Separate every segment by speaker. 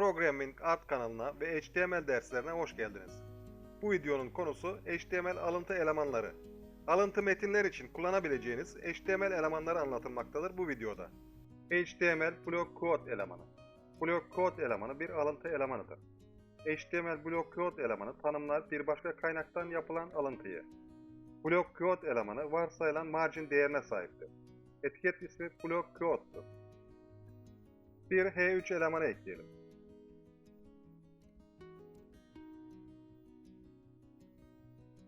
Speaker 1: Programming Art kanalına ve HTML derslerine hoş geldiniz. Bu videonun konusu HTML alıntı elemanları. Alıntı metinler için kullanabileceğiniz HTML elemanları anlatılmaktadır bu videoda. HTML block quote elemanı. Block quote elemanı bir alıntı elemanıdır. HTML block quote elemanı tanımlar bir başka kaynaktan yapılan alıntıyı. Block quote elemanı varsayılan margin değerine sahiptir. Etiket ismi block quote'tur. Bir H3 elemanı ekleyelim.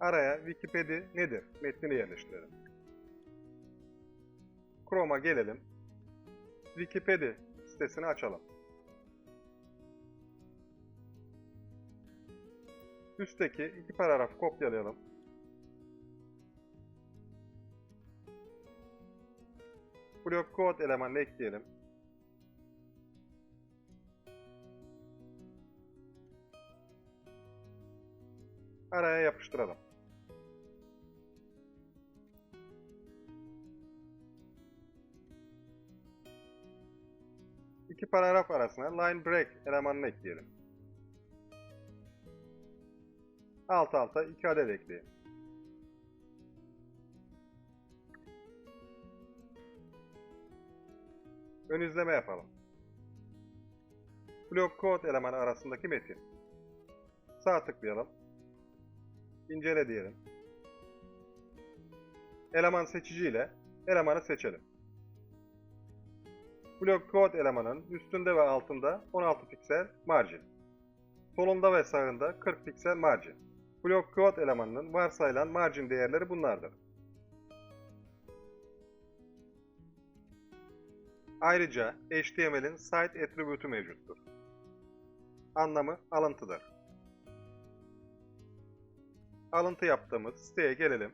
Speaker 1: Araya Wikipedia nedir metnini yerleştirelim. Chrome'a gelelim. Wikipedia sitesini açalım. Üstteki iki paragraf kopyalayalım. Block code elemanını ekleyelim. Araya yapıştıralım. İki paragraf arasına line break elemanını ekleyelim. Alt alta iki adet ekleyin. Ön izleme yapalım. Block code elemanı arasındaki metin. Sağ tıklayalım. İncele diyelim. Eleman seçici ile elemanı seçelim. Block code elemanın üstünde ve altında 16 piksel margin. Solunda ve sağında 40 piksel margin. Block code elemanının varsayılan margin değerleri bunlardır. Ayrıca HTML'in site attribute'u mevcuttur. Anlamı alıntıdır. Alıntı yaptığımız siteye gelelim.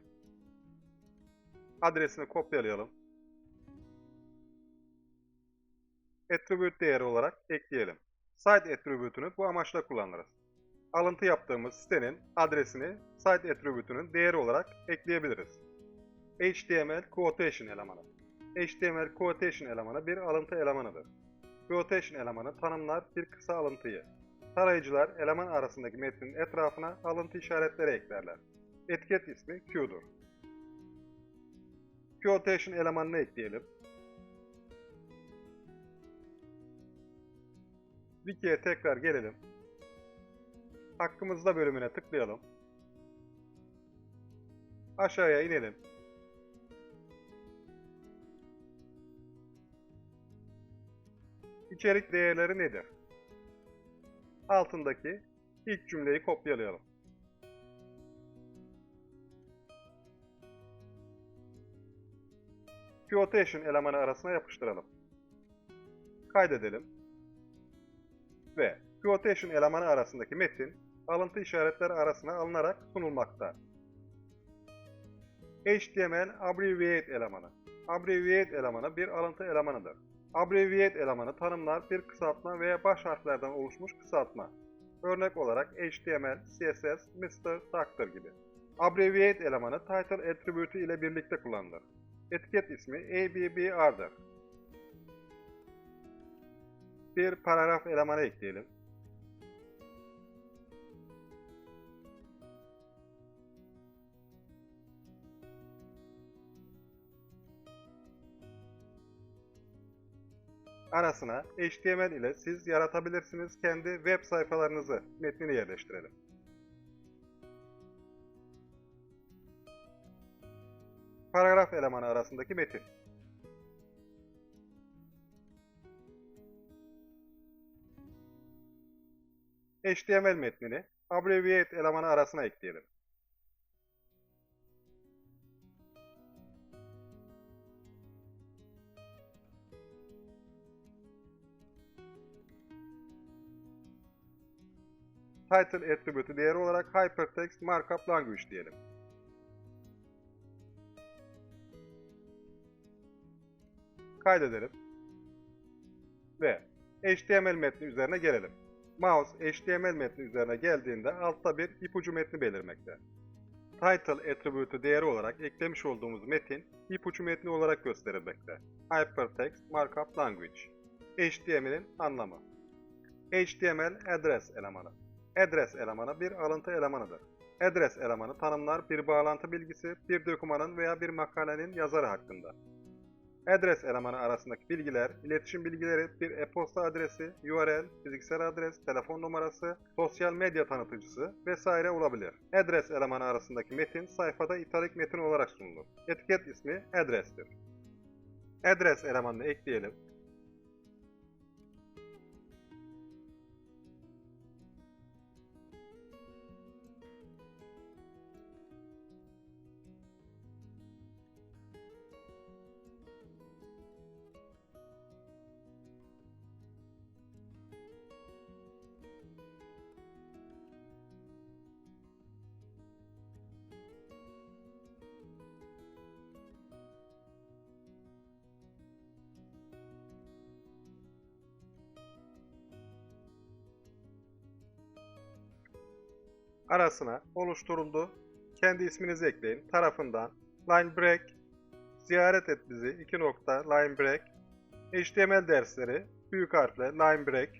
Speaker 1: Adresini kopyalayalım. Attribute değeri olarak ekleyelim. Site attribute'unu bu amaçla kullanırız. Alıntı yaptığımız sitenin adresini site attribute'unun değeri olarak ekleyebiliriz. HTML quotation elemanı. HTML quotation elemanı bir alıntı elemanıdır. Quotation elemanı tanımlar bir kısa alıntıyı. Tarayıcılar eleman arasındaki metnin etrafına alıntı işaretleri eklerler. Etiket ismi Q'dur. Quotation elemanını ekleyelim. Wiki'ye tekrar gelelim. Hakkımızda bölümüne tıklayalım. Aşağıya inelim. İçerik değerleri nedir? Altındaki ilk cümleyi kopyalayalım. Quotation elemanı arasına yapıştıralım. Kaydedelim. Ve quotation elemanı arasındaki metin alıntı işaretleri arasına alınarak sunulmakta. HTML abbreviate elemanı. Abbreviate elemanı bir alıntı elemanıdır. Abbreviate elemanı tanımlar bir kısaltma veya baş harflerden oluşmuş kısaltma. Örnek olarak HTML, CSS, Mr. Doctor gibi. Abbreviate elemanı title attribute ile birlikte kullanılır. Etiket ismi ABBR'dır. Bir paragraf elemanı ekleyelim. Arasına HTML ile siz yaratabilirsiniz kendi web sayfalarınızı metnini yerleştirelim. Paragraf elemanı arasındaki metin. HTML metnini abbreviate elemanı arasına ekleyelim. Title attribute'u değeri olarak Hypertext Markup Language diyelim. Kaydedelim. Ve HTML metni üzerine gelelim. Mouse HTML metni üzerine geldiğinde altta bir ipucu metni belirmekte. Title attribute'u değeri olarak eklemiş olduğumuz metin ipucu metni olarak gösterilmekte. Hypertext Markup Language HTML'in anlamı HTML address elemanı. Address elemanı bir alıntı elemanıdır. Address elemanı tanımlar bir bağlantı bilgisi, bir dokümanın veya bir makalenin yazarı hakkında. Adres elemanı arasındaki bilgiler, iletişim bilgileri, bir e-posta adresi, URL, fiziksel adres, telefon numarası, sosyal medya tanıtıcısı vesaire olabilir. Adres elemanı arasındaki metin sayfada italik metin olarak sunulur. Etiket ismi adrestir. Adres elemanını ekleyelim. Arasına oluşturuldu. Kendi isminizi ekleyin. Tarafından line break ziyaret et bizi 2 nokta line break HTML dersleri büyük harfle line break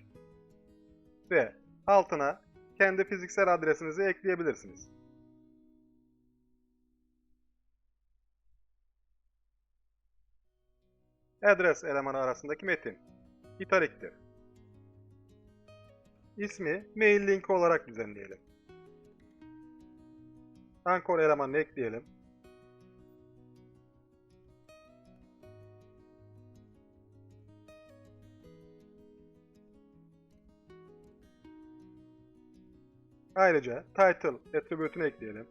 Speaker 1: ve altına kendi fiziksel adresinizi ekleyebilirsiniz. Adres elemanı arasındaki metin italiktir. İsmi mail linki olarak düzenleyelim. Ankor elemanını ekleyelim. Ayrıca title attribute'unu ekleyelim.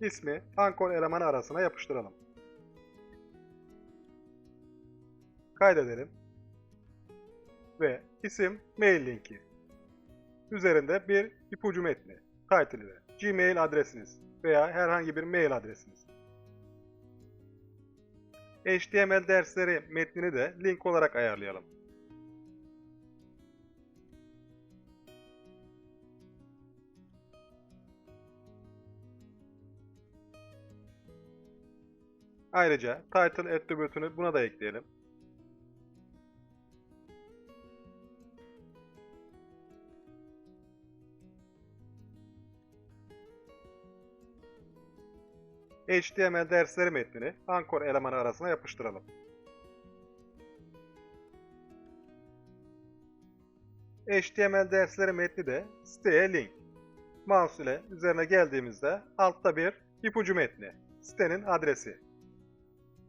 Speaker 1: İsmi ankor elemanı arasına yapıştıralım. Kaydedelim. Ve isim mail linki. Üzerinde bir ipucu metni. Title ile. Gmail adresiniz veya herhangi bir mail adresiniz. HTML dersleri metnini de link olarak ayarlayalım. Ayrıca title attribute'unu buna da ekleyelim. HTML dersleri metnini ankor elemanı arasına yapıştıralım. HTML dersleri metni de siteye link. Mouse ile üzerine geldiğimizde altta bir ipucu metni. Sitenin adresi.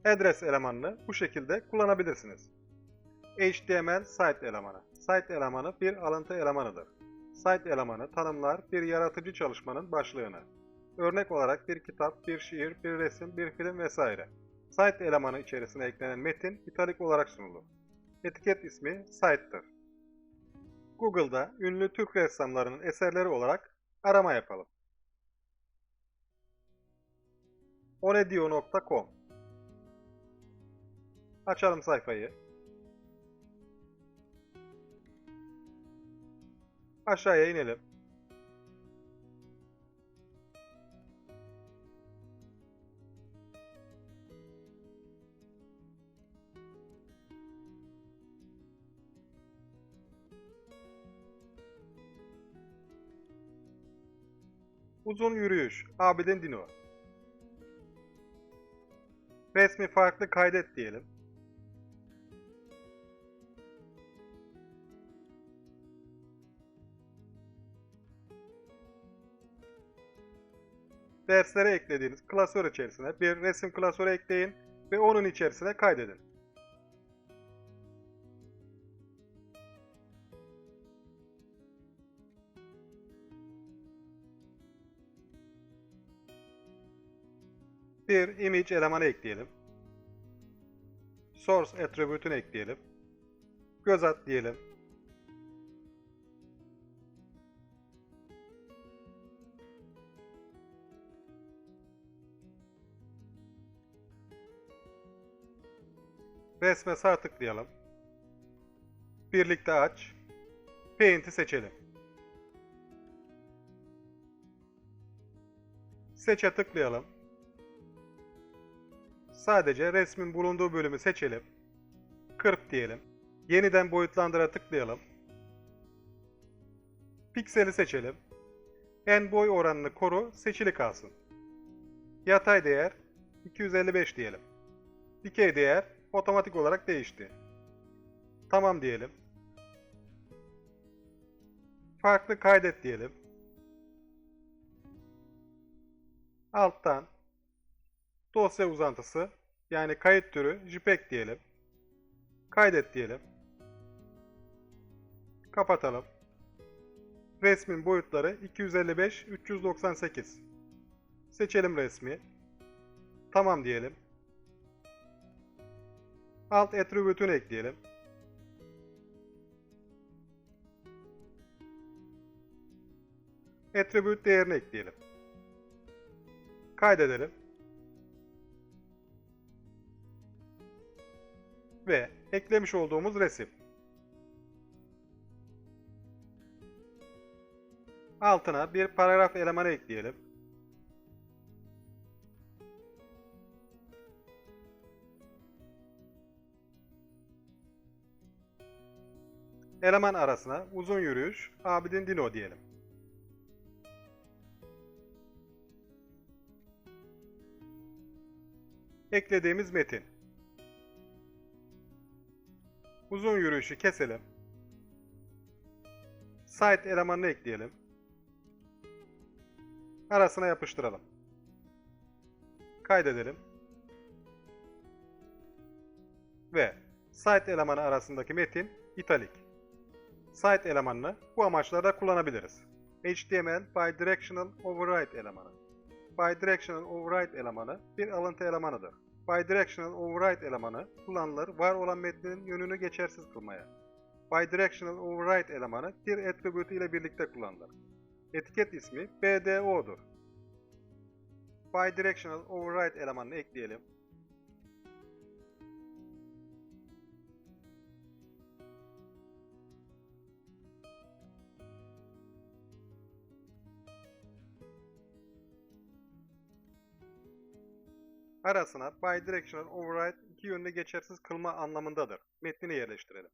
Speaker 1: Adres elemanını bu şekilde kullanabilirsiniz. HTML site elemanı. Site elemanı bir alıntı elemanıdır. Site elemanı tanımlar bir yaratıcı çalışmanın başlığını. Örnek olarak bir kitap, bir şiir, bir resim, bir film vesaire. Site elemanı içerisine eklenen metin italik olarak sunulur. Etiket ismi site'dır. Google'da ünlü Türk ressamlarının eserleri olarak arama yapalım. onedio.com Açalım sayfayı. Aşağıya inelim. Uzun yürüyüş. Abidin Dino. Resmi farklı kaydet diyelim. Derslere eklediğiniz klasör içerisine bir resim klasörü ekleyin ve onun içerisine kaydedin. Bir image elemanı ekleyelim. Source attribute'unu ekleyelim. Göz at diyelim. Resme sağ tıklayalım. Birlikte aç. Paint'i seçelim. Seçe tıklayalım. Sadece resmin bulunduğu bölümü seçelim. Kırp diyelim. Yeniden boyutlandıra tıklayalım. Pikseli seçelim. En boy oranını koru, seçili kalsın. Yatay değer 255 diyelim. Dikey değer otomatik olarak değişti. Tamam diyelim. Farklı kaydet diyelim. Alttan dosya uzantısı yani kayıt türü JPEG diyelim. Kaydet diyelim. Kapatalım. Resmin boyutları 255 398. Seçelim resmi. Tamam diyelim. Alt attribute'ünü ekleyelim. Attribute değerini ekleyelim. Kaydedelim. Ve eklemiş olduğumuz resim. Altına bir paragraf elemanı ekleyelim. Eleman arasına uzun yürüyüş Abidin Dino diyelim. Eklediğimiz metin. Uzun yürüyüşü keselim. Site elemanını ekleyelim. Arasına yapıştıralım. Kaydedelim. Ve site elemanı arasındaki metin italik. Site elemanını bu amaçlarda kullanabiliriz. HTML Bidirectional Override elemanı. Bidirectional Override elemanı bir alıntı elemanıdır. Bidirectional Override elemanı kullanılır var olan metnin yönünü geçersiz kılmaya. Bidirectional Override elemanı bir attribute ile birlikte kullanılır. Etiket ismi BDO'dur. Bidirectional Override elemanını ekleyelim. Arasına bidirectional override iki yönlü geçersiz kılma anlamındadır. Metnini yerleştirelim.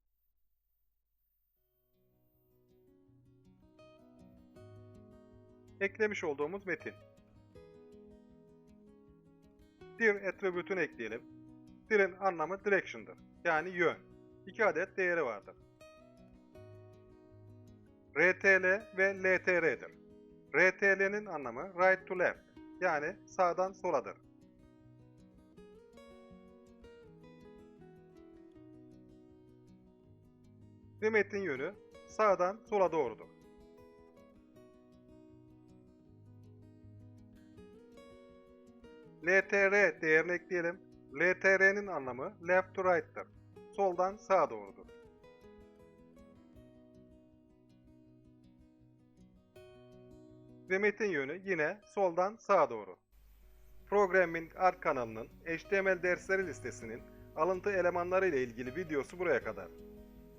Speaker 1: Eklemiş olduğumuz metin. Dir attribute'unu ekleyelim. Dir'in anlamı direction'dır. Yani yön. İki adet değeri vardır. RTL ve LTR'dir. RTL'nin anlamı right to left yani sağdan soladır. Ve metin yönü sağdan sola doğrudur. LTR değerini ekleyelim. LTR'nin anlamı left to right'tır. Soldan sağa doğrudur. Ve metin yönü yine soldan sağa doğru. Programming Art kanalının HTML dersleri listesinin alıntı elemanları ile ilgili videosu buraya kadar.